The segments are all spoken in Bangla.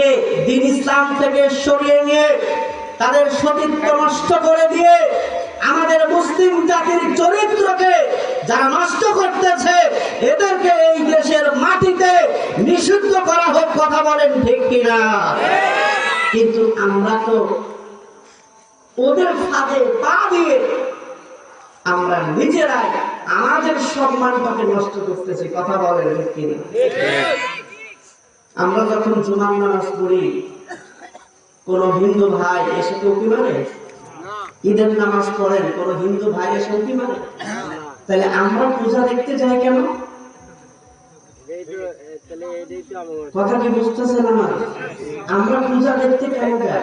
তাদেরকে দিন ইসলাম থেকে সরিয়ে নিয়ে তাদের সতীত্ব নষ্ট করে দিয়ে আমাদের মুসলিম জাতির চরিত্রকে যারা নষ্ট করতেছে, এদেরকে এই দেশের মাটিতে নিষিদ্ধ করা হোক কথা বলেন ঠিক কিনা? কিন্তু আমরা তো ওদের ফাঁদে পা দিয়ে আমরা নিজেরাই আমাদের সম্মানটাকে নষ্ট করতেছি, কথা বলেন ঠিক কিনা? আমরা যখন জুমার নামাজ পড়ি, কোন হিন্দু ভাই এসে তো উকি মারে ঈদের নামাজ পড়েন, কোন হিন্দু ভাই এসে উকি মারে তাহলে আমরা পূজা দেখতে যাই কেন? কথা কি বুঝতেছেন আমার? আমরা পূজা দেখতে কেন যাই?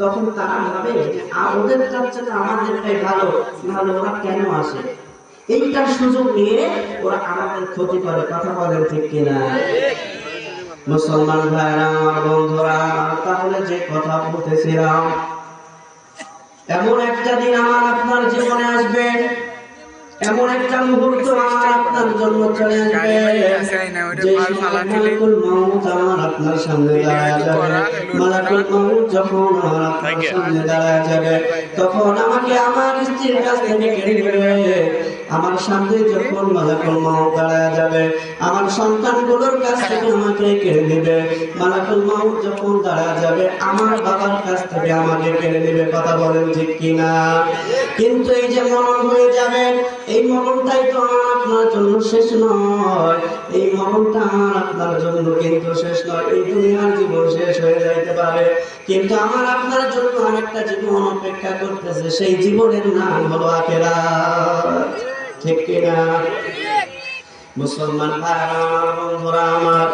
তখন তারা ভাবে ওদের কাছে আমাদেরটাই ভালো ভালো ওরা কেন আসে? এইটার সুযোগ নিয়ে ওরা আমাদের ক্ষতি করে, কথা বলেন ঠিক কিনা? মুসলমান ভাইরা, আমার বন্ধুরা, তাহলে যে কথা বলতেছিলাম, এমন একটা দিন আমার আপনার জীবনে আসবে, এমন একটা মুহূর্ত আমার আপনার জন্য চলে আসবে আমার আপনার সামনে দাঁড়ায় যাবে। তখন আমাকে আমার স্ত্রীর কাছ থেকে আমার সামনে যখন মালাকুল মউত দাঁড়ায় যাবে, আমার সন্তানগুলোর কাছ থেকে আমাকে কেড়ে নেবে। মালাকুল মউত যখন দাঁড়ায় যাবে, আমার বাবার কাছ থেকে আমাকে কেড়ে নেবে, কথা বলেন ঠিক কিনা? কিন্তু এই যে মরণ হয়ে যাবে, এই মরণটাই তো আপনার জন্য শেষ নয়। এই মরণটা আপনার জন্য কিন্তু শেষ নয়। এই দুনিয়ার জীবন শেষ হয়ে যাইতে পারে। কিন্তু আমার আপনার জন্য আরেকটা জীবন অপেক্ষা করতেছে, সেই জীবনের নাম হলো আখেরা ঠিক কিনা? মুসলমান বন্ধুরা আমার,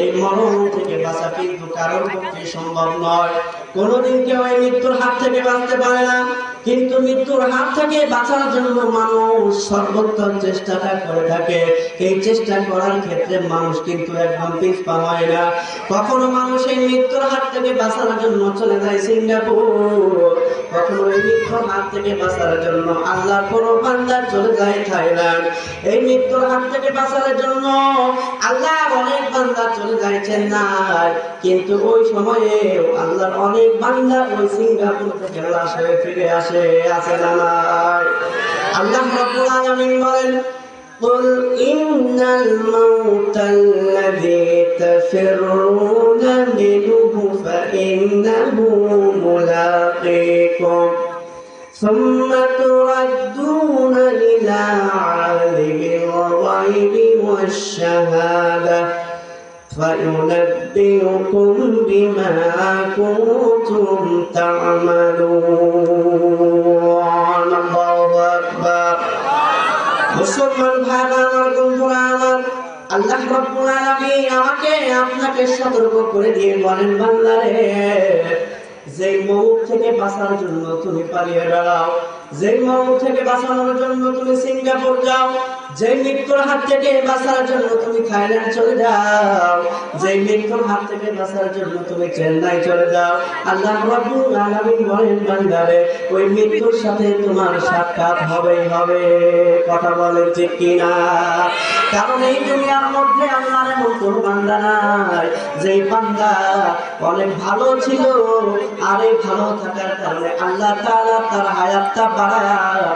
এই মরণ থেকে বাঁচা কিন্তু কারোর পক্ষে সম্ভব নয়। কোনোদিন কেউ এই মৃত্যুর হাত থেকে বাঁচতে পারে না। কিন্তু মৃত্যুর হাত থেকে বাঁচার জন্য মানুষ সর্বোত্তম চেষ্টাটা করে থাকে। এই চেষ্টা করার ক্ষেত্রে মানুষ কিন্তু একদম পিছপা হয় না। কখনো মানুষ এই মৃত্যুর হাত থেকে বাঁচার জন্য চলে যায় সিঙ্গাপুর। কখনো এই মৃত্যুর হাত থেকে বাঁচার জন্য আল্লাহর কোনো বান্দার চলে যায় থাইল্যান্ড। এই মৃত্যুর হাত থেকে বাঁচার জন্য আল্লাহ অনেক বান্দা চলে যায় চেন্নাই। কিন্তু ওই সময়ে আল্লাহর অনেক বান্দা ওই সিঙ্গাপুর থেকে লাশ ফিরে আসে। আসে না নাই? আল্লাহ রাব্বুল আলামিন বলেন قل إن الموت الذي تفرون منه فإنه ملاقيكم ثم تردون إلى عالم الغيب والشهادة فينبئكم بما كنتم تعملون মুসলমান ভাইরা আমার বন্ধুরা, আমার আল্লাহ আমাকে আপনাকে সতর্ক করে দিয়ে বলেন, বান্দারে যে মৌত থেকে বাঁচার জন্য তুমি পালিয়ে বেড়াও যে মৌত থেকে বাঁচানোর জন্য তুমি সিঙ্গাপুর যাও যে মৃত্যুর হাত থেকে বাঁচার জন্য তুমি থাইল্যান্ড চলে যাও। যে মৃত্যুর হাত থেকে বাঁচার জন্য তুমি চেন্নাই চলে যাও। আল্লাহ রাব্বুল আলামিন বলেন, বান্দারে, ওই মৃত্যুর সাথে তোমার সাক্ষাৎ হবেই হবে। কথা বলে ঠিক কিনা? কারণ এই দুনিয়ার মধ্যে আল্লাহর এমন কোনো বান্দা নাই। যে বান্দা অনেক ভালো ছিল আর এই ভালো থাকার কারণে আল্লাহ তাআলা তার হায়াতটা বাড়ায়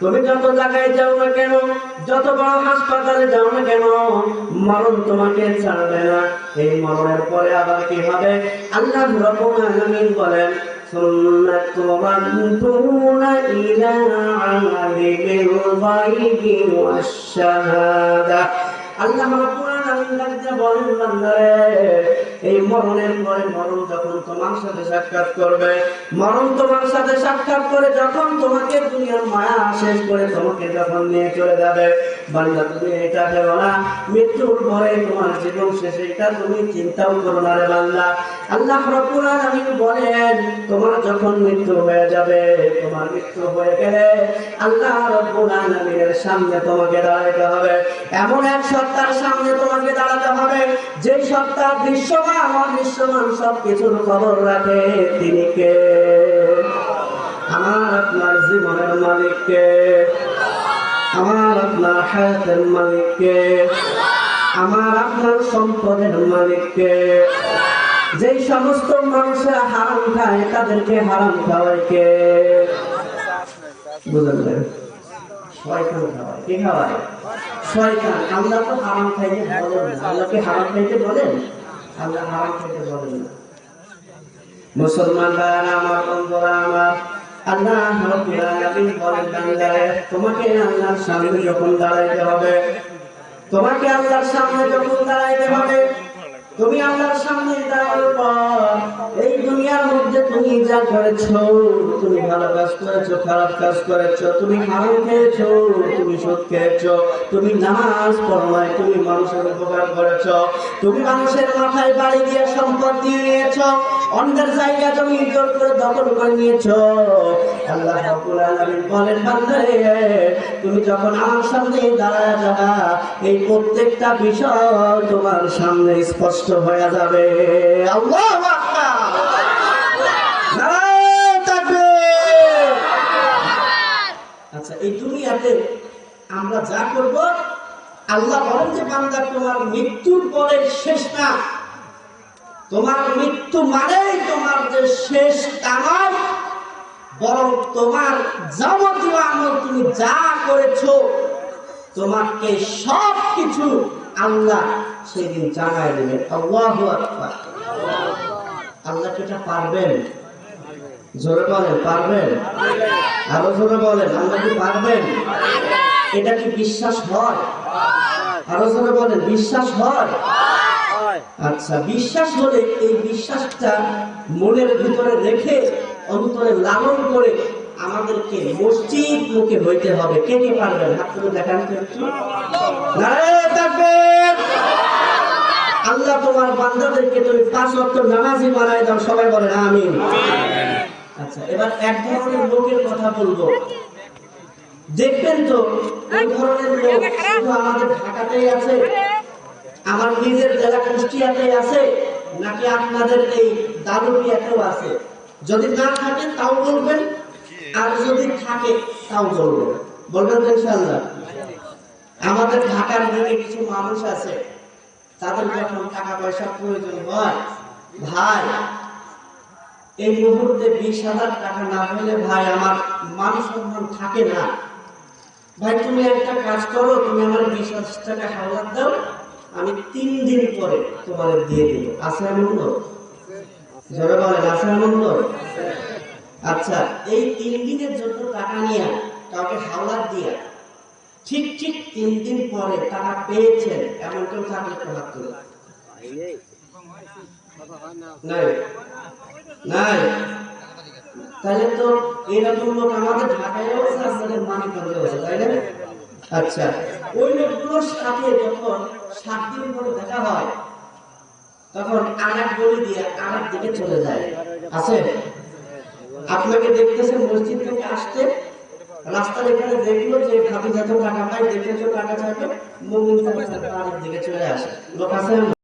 তুমি যত জায়গায় যাও না কেন যত বড় হাসপাতালে যাও না কেন মরণ তোমাকে ছাড়বে না এই মরণের পরে আবার কি হবে আল্লাহ রব্বুল আলামিন বলেন ثم تردون إلى عالم الغيب والشهادة আল্লাহ রাব্বুল এই মরণের পরে মরণ যখন তোমার সাথে সাক্ষাৎ করবে, মরণ তোমার সাথে সাক্ষাৎ করে যখন তোমাকে দুনিয়ার মায়া শেষ করে তোমাকে যখন নিয়ে চলে যাবে বান্দা তুমি এটা ভেবো না, মৃত্যুর পরে তোমার জীবন শেষে এটা তুমি চিন্তাও করো না রে বান্দা। আল্লাহ রাব্বুল আলামিন বলেন, তোমার যখন মৃত্যু হয়ে যাবে, তোমার মৃত্যু হয়ে গেলে আল্লাহ রাব্বুল আলামিনের সামনে তোমাকে দাঁড়াতে হবে। এমন এক সত্তার সামনে তোমাকে দাঁড়াতে হবে, যে সত্তা দৃশ্যমান, অদৃশ্যমান সব কিছুর খবর রাখে তিনি কে? আমার, আপনার জীবনের মালিককে আমার আপনার হায়াতের মালিককে, আমার আপনার সম্পদের মালিককে, যেই সমস্ত মানুষের হারাম খায় তাদেরকে হারাম খাওয়ায় কে? বুঝলেন তো হারাম খাইতে বলেন মুসলমান আমার বন্ধুরা, আমার তোমাকে আল্লাহর সামনে যখন দাঁড়াইতে হবে তুমি আল্লাহর সামনে এই দুনিয়ার মধ্যে তুমি যা করেছ, তুমি ভালো কাজ করেছ, খারাপ কাজ করেছ, তুমি হারাম খেয়েছো, তুমি সুদ খেয়েছো, তুমি নামাজ পড়ো নাই তুমি মানুষের উপকার করেছ, তুমি মানুষের মাথায় বাড়ি দিয়ে সম্পদ দিয়ে নিয়েছো অন্যের জায়গা করে দখল করে নিয়েছো। আল্লাহ রাব্বুল আলামিন বলেন বান্দারে তুমি যখন আমার সামনে দাঁড়ায় যাবা, এই প্রত্যেকটা বিষয় তোমার সামনে স্পষ্ট হয়ে যাবে। আল্লাহু আকবার। আচ্ছা এই দুনিয়াতে আমরা যা করব, আল্লাহ বলেন যে বান্দা, তোমার মৃত্যুর পরে শেষ না তোমার মৃত্যু মানেই তোমার যে শেষ কামাল বরং তোমার যাবতীয় আমল তুমি যা করেছ, তোমাকে সব কিছু আল্লাহ সেদিন জানাই দেবেন। আল্লাহু আল্লাহ এটা পারবেন? জোরে বলেন, পারবেন? আরও জোরে বলেন, আল্লাহ কি পারবেন? এটা কি বিশ্বাস হয়? আরও জোরে বলেন, বিশ্বাস হয়? আচ্ছা বিশ্বাস হলে এই বিশ্বাসটা মনের ভিতরে রেখে অন্তরে লালন করে আমাদেরকে মসজিদ মুখে হইতে হবে। কে কে পারবেন? তুলে দেখান আল্লাহ তোমার বান্দাদেরকে তুমি পাঁচ ওয়াক্ত নামাজি বানায় দাও, সবাই বলেন আমিন। আচ্ছা এবার এক ধরনের লোকের কথা বলব। দেখবেন তো এই ধরনের লোক শুধু আমাদের ঢাকাতেই আছে। আমার নিজের জেলা কুষ্টিয়াতেই আছে, নাকি আপনাদের এই দারুলিয়াতেও আছে? যদি না থাকে, তাও বলবেন, আর যদি থাকে, তাও বলবেন। বলবেন তো ইনশাআল্লাহ। আমাদের ঢাকার দিকে কিছু মানুষ আছে, তাদের যখন টাকা পয়সা প্রয়োজন হয়, ভাই, এই মুহূর্তে বিশ হাজার টাকা না হলে ভাই, আমার মান সম্মান থাকে না। ভাই, তুমি একটা কাজ করো, তুমি আমার বিশ হাজার টাকা হাওলাত দাও আমি তিন দিন পরে তোমার দিয়ে দিব। আছে এমন লোক জোরে বলেন আছে এমন আচ্ছা এই তিন দিনের জন্য টাকা নিয়ে কাউকে হাওলাত দিয়া ঠিক ঠিক তিন দিন পরে টাকা পেয়েছেন, এমন কেউ তো হাত তুলে নাই তাহলে তো এরকম লোক আমাদের ঢাকায়ও আছে মানিকগঞ্জেও আছে তাই না? আচ্ছা। ওই লোকগুলোর সাথে যখন সাত দিন পরে দেখা হয়, তখন আর এক দিয়ে দিকে চলে যায়। আছে? আপনাকে দেখতেছে, মসজিদ থেকে আসতে রাস্তার এখানে দেখল যে ভাবি যত টাকা পায় দেখেছ টাকা চাইবে, মমিন আরেক দিকে চলে আসে। লোক আছে?